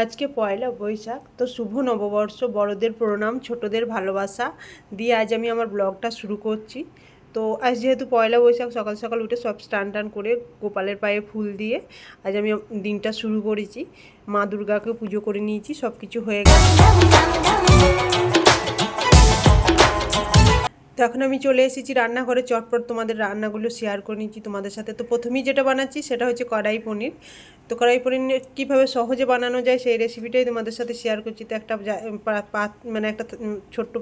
আজকে পয়লা বৈশাখ, তো শুভ নববর্ষ। বড়দের প্রণাম, ছোটদের ভালোবাসা দিয়ে আজ আমি আমার ব্লগটা শুরু করছি। তো আজ যেহেতু পয়লা বৈশাখ, সকাল সকাল উঠে সব স্নান টান করে গোপালের পায়ে ফুল দিয়ে আজ আমি দিনটা শুরু করেছি। মা দুর্গাকে পুজো করে নিয়েছি সব কিছু হয়ে গেছে। এখন আমি চলে এসেছি রান্নাঘরে। চটপট তোমাদের রান্নাগুলো শেয়ার করে নিচ্ছি তোমাদের সাথে। তো প্রথমেই যেটা বানাচ্ছি সেটা হচ্ছে কড়াই পনির। তো কড়াই পনির কীভাবে সহজে বানানো যায় সেই রেসিপিটাই তোমাদের সাথে শেয়ার করছি। তো একটা পাত মানে একটা ছোট্ট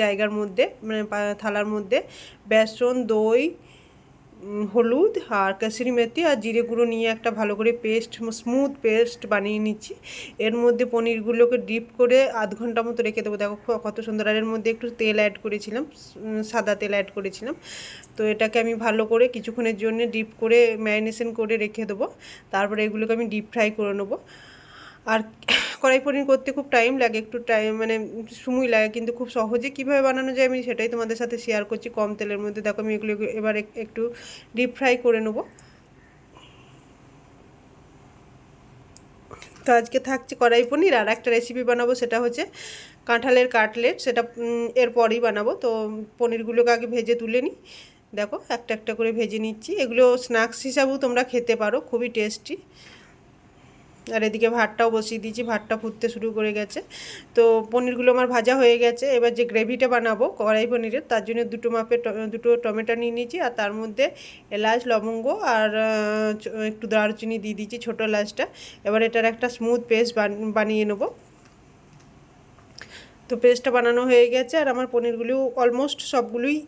জায়গার মধ্যে মানে থালার মধ্যে বেসন, দই হলুদ আর কাসুরি মেথি আর জিরে গুঁড়ো নিয়ে একটা ভালো করে পেস্ট, স্মুথ পেস্ট বানিয়ে নিচ্ছি। এর মধ্যে পনিরগুলোকে ডিপ করে আধ ঘণ্টা মতো রেখে দেবো। দেখো কত সুন্দর। আর এর মধ্যে একটু তেল অ্যাড করেছিলাম সাদা তেল অ্যাড করেছিলাম। তো এটাকে আমি ভালো করে কিছুক্ষণের জন্য ডিপ করে ম্যারিনেশন করে রেখে দেবো। তারপরে এগুলোকে আমি ডিপ ফ্রাই করে নেব। আর কড়াই পনির করতে খুব টাইম লাগে, একটু টাইম মানে সময় লাগে, কিন্তু খুব সহজে কীভাবে বানানো যায় আমি সেটাই তোমাদের সাথে শেয়ার করছি কম তেলের মধ্যে। দেখো আমি এগুলো এবার একটু ডিপ ফ্রাই করে নেব। তো আজকে থাকছে কড়াই পনির, আর একটা রেসিপি বানাবো, সেটা হচ্ছে কাঁঠালের কাটলেট, সেটা এরপরই বানাবো। তো পনিরগুলোকে আগে ভেজে তুলে নিই। দেখো, একটা একটা করে ভেজে নিচ্ছি। এগুলো স্ন্যাক্স হিসাবেও তোমরা খেতে পারো, খুবই টেস্টি আর এদিকে ভাতটাও বসিয়ে দিয়েছি, ভাতটা ফুটতে শুরু করে গেছে। তো পনিরগুলো আমার ভাজা হয়ে গেছে, এবার যে গ্রেভিটা বানাবো কড়াই পনিরের, তার জন্য দুটো মাপের ট- দুটো টমেটো নিয়ে নিয়েছি, আর তার মধ্যে এলাচ, লবঙ্গ আর একটু দারচিনি দিয়ে দিয়েছি ছোটো এলাচটা। এবার এটার একটা স্মুথ পেস্ট বানিয়ে নেব। তো পেস্টটা বানানো হয়ে গেছে, আর আমার পনিরগুলো অলমোস্ট সবগুলোই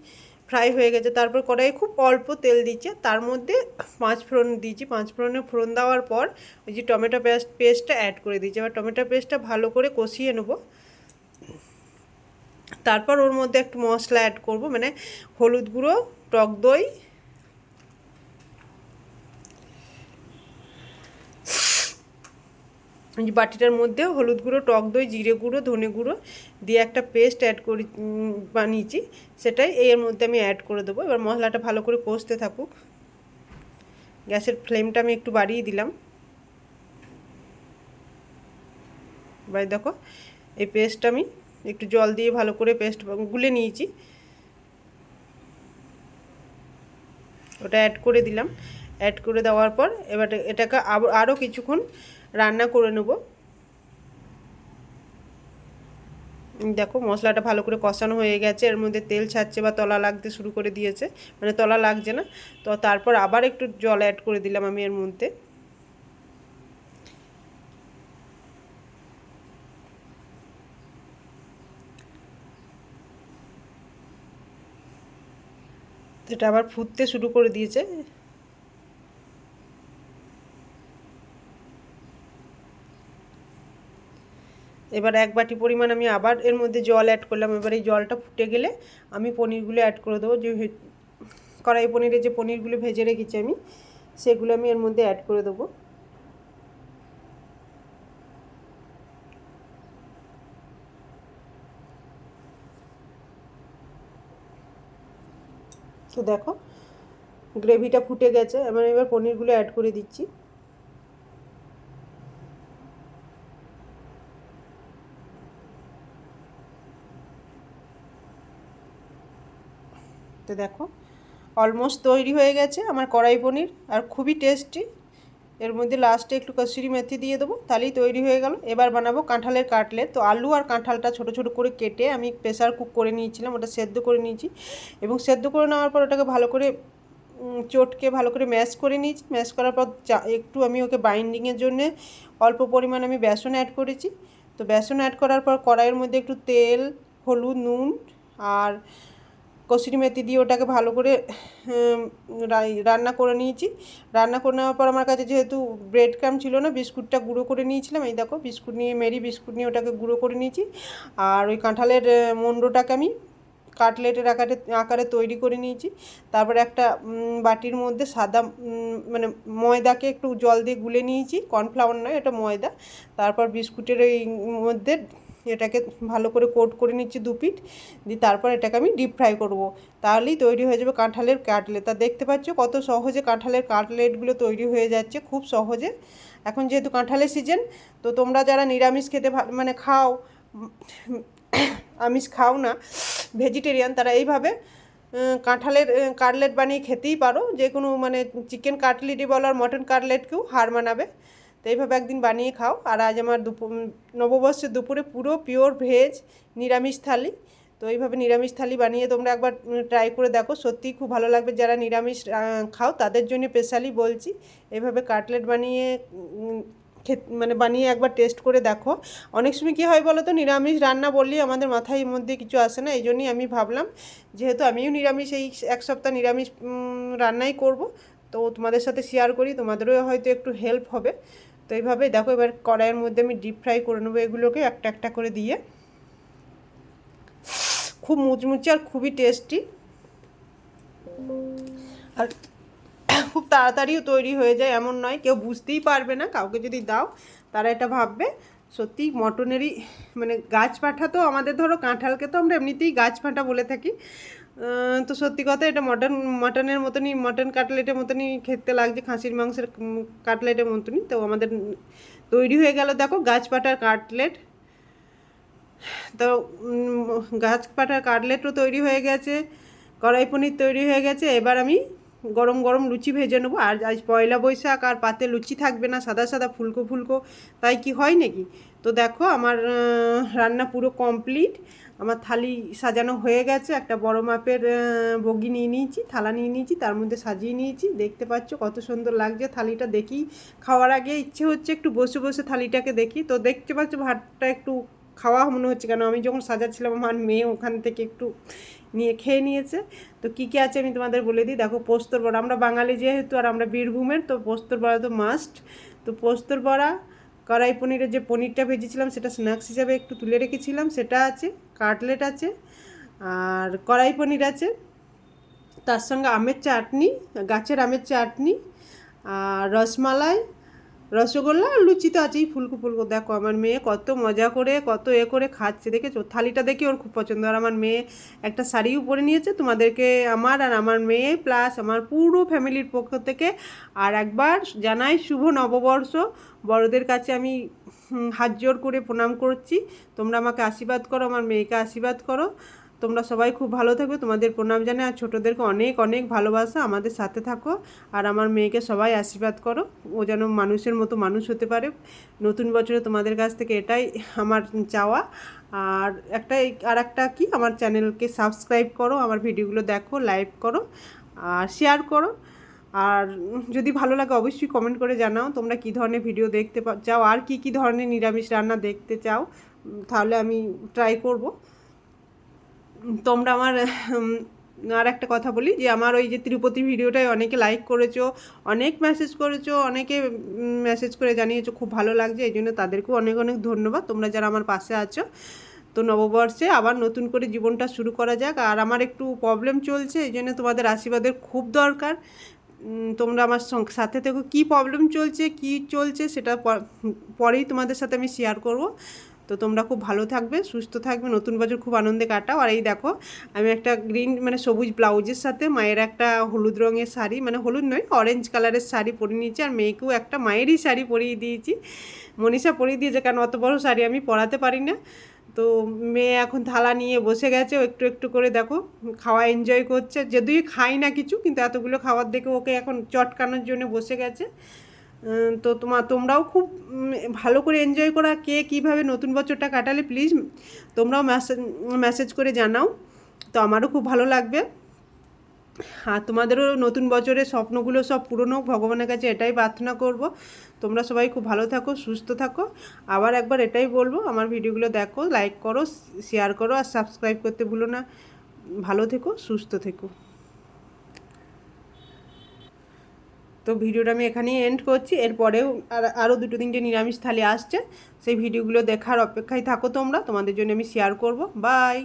ফ্রাই হয়ে গেছে। তারপর কড়াইয়ে খুব অল্প তেল দিচ্ছে। তার মধ্যে পাঁচ ফোড়ন দিয়েছি। পাঁচ ফোড়নে ফোড়ন দেওয়ার পর ওই যে টমেটো পেস্ট, পেস্টটা অ্যাড করে দিয়েছি। এবার টমেটো পেস্টটা ভালো করে কষিয়ে নেব। তারপর ওর মধ্যে একটু মশলা অ্যাড করব। মানে হলুদ গুঁড়ো, টক দই এই যে বাটিটার মধ্যে হলুদ গুঁড়ো, টক দই, জিরে গুঁড়ো, ধনে গুঁড়ো দিয়ে একটা পেস্ট অ্যাড করি বানিয়েছি। সেটাই এর মধ্যে আমি অ্যাড করে দেবো। এবার মশলাটা ভালো করে কষতে থাকুক। গ্যাসের ফ্লেমটা আমি একটু বাড়িয়ে দিলাম। এবার দেখো, এই পেস্টটা আমি একটু জল দিয়ে ভালো করে পেস্ট গুলে নিয়েছি। ওটা অ্যাড করে দিলাম। অ্যাড করে দেওয়ার পর এবার এটাকে আরও কিছুক্ষণ রান্না করে নেব। দেখো মশলাটা ভালো করে কষানো হয়ে গেছে, এর মধ্যে তেল ছাড়ছে বা তলা লাগতে শুরু করে দিয়েছে মানে তলা লাগছে না। তো তারপর আবার একটু জল অ্যাড করে দিলাম আমি এর মধ্যে। এটা আবার ফুটতে শুরু করে দিয়েছে। এবার এক বাটি পরিমাণ আমি আবার এর মধ্যে জল অ্যাড করলাম। এবার এই জলটা ফুটে গেলে আমি পনিরগুলো অ্যাড করে দেবো। যে কড়াই পনিরে যে পনিরগুলো ভেজে রেখেছি আমি, সেগুলো আমি এর মধ্যে অ্যাড করে দেবো। তো দেখো গ্রেভিটা ফুটে গেছে। আমি এবার পনিরগুলো অ্যাড করে দিচ্ছি। তো দেখো। অলমোস্ট তৈরি হয়ে গেছে আমার কড়াই পনির আর খুবই টেস্টি এর মধ্যে লাস্টে একটু কসুরি মেথি দিয়ে দেবো, তাহলেই তৈরি হয়ে গেল। এবার বানাবো কাঁঠালের কাটলেট। তো আলু আর কাঁঠালটা ছোট ছোট করে কেটে আমি প্রেসার কুক করে নিয়েছিলাম, ওটা সেদ্ধ করে নিয়েছি। এবং সেদ্ধ করে নেওয়ার পর ওটাকে ভালো করে চটকে ভালো করে ম্যাশ করে নিয়েছি। ম্যাশ করার পর একটু আমি ওকে বাইন্ডিংয়ের জন্যে অল্প পরিমাণ আমি বেসন অ্যাড করেছি। তো বেসন অ্যাড করার পর কড়াইয়ের মধ্যে একটু তেল, হলুদ, নুন আর কসুরি মেথি দিয়ে ওটাকে ভালো করে রান্না করে নিয়েছি। রান্না করে নেওয়ার পর আমার কাছে যেহেতু ব্রেড ক্রাম ছিল না, বিস্কুটটা গুঁড়ো করে নিয়েছিলাম। এই দেখো, বিস্কুট নিয়ে, মেরি বিস্কুট নিয়ে ওটাকে গুঁড়ো করে নিয়েছি। আর ওই কাঁঠালের মন্ডটাকে আমি কাটলেটের আকারে আকারে তৈরি করে নিয়েছি। তারপরে একটা বাটির মধ্যে সাদা মানে ময়দাকে একটু জল দিয়ে গুলে নিয়েছি। কর্নফ্লাওয়ার নয়, এটা ময়দা। তারপর বিস্কুটের ওই মধ্যে এটাকে ভালো করে কোট করে নিচ্ছি দু পিঠ, দিয়ে তারপর এটাকে আমি ডিপ ফ্রাই করব। তাহলেই তৈরি হয়ে যাবে কাঁঠালের কাটলেট। তা দেখতে পাচ্ছ কত সহজে কাঁঠালের কাটলেটগুলো তৈরি হয়ে যাচ্ছে, খুব সহজে। এখন যেহেতু কাঁঠালের সিজন তো তোমরা যারা নিরামিষ খেতে মানে খাও, আমিষ খাও না ভেজিটেরিয়ান তারা এইভাবে কাঁঠালের কাটলেট বানিয়ে খেতেই পারো। যে কোনো মানে চিকেন কাটলেটই বলো আর মটন কাটলেটকেও হার মানাবে। তো এইভাবে একদিন বানিয়ে খাও। আর আজ আমার দুপুর নববর্ষের দুপুরে পুরো পিওর ভেজ নিরামিষ থালি। তো এইভাবে নিরামিষ থালি বানিয়ে তোমরা একবার ট্রাই করে দেখো। সত্যিই খুব ভালো লাগবে। যারা নিরামিষ খাও, তাদের জন্য স্পেশালি বলছি। এইভাবে কাটলেট বানিয়ে মানে বানিয়ে একবার টেস্ট করে দেখো। অনেক সময় কী হয় বলো তো নিরামিষ রান্না বললেই আমাদের মাথায় মধ্যে কিছু আসে না। এই জন্যই আমি ভাবলাম, যেহেতু আমিও নিরামিষ, এই এক সপ্তাহ নিরামিষ রান্নাই করব। তো তোমাদের সাথে শেয়ার করি। তোমাদেরও হয়তো একটু হেল্প হবে। তো এইভাবে দেখো এবার কড়াইয়ের মধ্যে আমি ডিপ ফ্রাই করে নেব এগুলোকে একটা একটা করে দিয়ে। খুব মুচমুচে আর খুবই টেস্টি আর খুব তাড়াতাড়িও তৈরি হয়ে যায়, এমন নয়, কেউ বুঝতেই পারবে না, কাউকে যদি দাও, তারা এটা ভাববে। সত্যি মটনেরই মানে গাছ পাঠা তো আমাদের ধরো, কাঁঠালকে তো আমরা এমনিতেই গাছ পাঠা বলে থাকি। তো সত্যি কথা এটা মটন মটনের মতনই মটন কাটলেটের মতনই খেতে লাগছে খাসির মাংসের কাটলেটের মতনই। তো আমাদের তৈরি হয়ে গেল দেখো গাছ পাটার কাটলেট তো উম, গাছ পাটার কাটলেটও তৈরি হয়ে গেছে কড়াই পনির তৈরি হয়ে গেছে। এবার আমি গরম গরম লুচি ভেজে নেব। আর আজ পয়লা বৈশাখ আর পাতে লুচি থাকবে না সাদা সাদা ফুলকো ফুলকো। তাই কি হয় নাকি? তো দেখো আমার রান্না পুরো কমপ্লিট আমার থালি সাজানো হয়ে গেছে, একটা বড় মাপের বগি নিয়ে নিয়েছি, থালা নিয়ে নিয়েছি, তার মধ্যে সাজিয়ে নিয়েছি, দেখতে পাচ্ছ কত সুন্দর লাগছে থালিটা দেখি। খাওয়ার আগে ইচ্ছে হচ্ছে একটু বসে বসে থালিটাকে দেখি, তো দেখতে পাচ্ছ ভাতটা একটু খাওয়া মনে হচ্ছে কেন, আমি যখন সাজাচ্ছিলাম আমার মেয়ে ওখান থেকে একটু নিয়ে খেয়ে নিয়েছে। তো কী কী আছে আমি তোমাদের বলে দিই, দেখো পোস্তর বড়া, আমরা বাঙালি যেহেতু আর আমরা বীরভূমের, তো পোস্তর বড়া তো মাস্ট তো পোস্তর বড়া কড়াই পনিরের যে পনিরটা ভেজেছিলাম, সেটা স্ন্যাক্স হিসাবে একটু তুলে রেখেছিলাম। সেটা আছে, কাটলেট আছে, আর কড়াই পনির আছে, তার সঙ্গে আমের চাটনি, গাছের আমের চাটনি, আর রসমালাই রসগোল্লা আর লুচি তো আছেই ফুলকো ফুলকো। দেখো আমার মেয়ে কত মজা করে, কত এ করে খাচ্ছে। দেখেছ? থালিটা দেখে ওর খুব পছন্দ। আর আমার মেয়ে একটা শাড়িও পরে নিয়েছে। তোমাদেরকে আমার আর আমার মেয়ে প্লাস আমার পুরো ফ্যামিলির পক্ষ থেকে আর একবার জানাই শুভ নববর্ষ। বড়দের কাছে আমি হাত জোর করে প্রণাম করছি। তোমরা আমাকে আশীর্বাদ করো, আমার মেয়েকে আশীর্বাদ করো। তোমরা সবাই খুব ভালো থাকবে তোমাদের প্রণাম জানাই। আর ছোটোদেরকে অনেক অনেক ভালোবাসা। আমাদের সাথে থাকো। আর আমার মেয়েকে সবাই আশীর্বাদ করো। ও যেন মানুষের মতো মানুষ হতে পারে। নতুন বছরে তোমাদের কাছ থেকে এটাই আমার চাওয়া। আর একটা আর একটা কি? আমার চ্যানেলকে সাবস্ক্রাইব করো। আমার ভিডিওগুলো দেখো লাইভ করো, আর শেয়ার করো। আর যদি ভালো লাগে অবশ্যই কমেন্ট করে জানাও। তোমরা কী ধরনের ভিডিও দেখতে চাও? আর কি কি ধরনের নিরামিষ রান্না দেখতে চাও? তাহলে আমি ট্রাই করব। তোমরা আমার আর একটা কথা বলি যে আমার ওই যে তিরুপতি ভিডিওটায় অনেকে লাইক করেছ, অনেক মেসেজ করেছ, অনেকে মেসেজ করে জানিয়েছো, খুব ভালো লাগছে, এই জন্য তাদেরকেও অনেক অনেক ধন্যবাদ। তোমরা যারা আমার পাশে আছো, তো নববর্ষে আবার নতুন করে জীবনটা শুরু করা যাক। আর আমার একটু প্রবলেম চলছে, এই জন্য তোমাদের আশীর্বাদের খুব দরকার। তোমরা আমার সাথে থেকে। কী প্রবলেম চলছে, কি চলছে, সেটা পরেই তোমাদের সাথে আমি শেয়ার করব। তো তোমরা খুব ভালো থাকবে, সুস্থ থাকবে, নতুন বছর খুব আনন্দে কাটাও। আর এই দেখো, আমি একটা গ্রিন মানে সবুজ ব্লাউজের সাথে মায়ের একটা হলুদ রঙের শাড়ি মানে হলুদ নয় অরেঞ্জ কালারের শাড়ি পরে নিয়েছি। আর মেয়েকেও একটা মায়েরই শাড়ি পরিয়ে দিয়েছি। মনীষা পরিয়ে দিয়েছে, কারণ অত বড় শাড়ি আমি পরাতে পারি না। তো মেয়ে এখন থালা নিয়ে বসে গেছে একটু একটু করে দেখো, খাওয়া এনজয় করছে। যদিও খাই না কিছু, কিন্তু এতগুলো খাবার দেখে ওকে এখন চটকানোর জন্য বসে গেছে। তো তোমার তোমরাও খুব ভালো করে এনজয় করা কে কীভাবে নতুন বছরটা কাটালে প্লিজ তোমরাও মেসেজ মেসেজ করে জানাও। তো আমারও খুব ভালো লাগবে। আর তোমাদেরও নতুন বছরের স্বপ্নগুলো সব পূরণ হোক ভগবানের কাছে এটাই প্রার্থনা করব। তোমরা সবাই খুব ভালো থাকো, সুস্থ থাকো। আবার একবার এটাই বলব, আমার ভিডিওগুলো দেখো লাইক করো শেয়ার করো, আর সাবস্ক্রাইব করতে ভুলো না। ভালো থেকো, সুস্থ থেকো। তো ভিডিওটা আমি এখানেই এন্ড করছি। এরপরেও আর, আরও দুটো তিনটে নিরামিষ থালি আসছে। সেই ভিডিওগুলো দেখার অপেক্ষায় থাকো তোমরা। তোমাদের জন্য আমি শেয়ার করব। বাই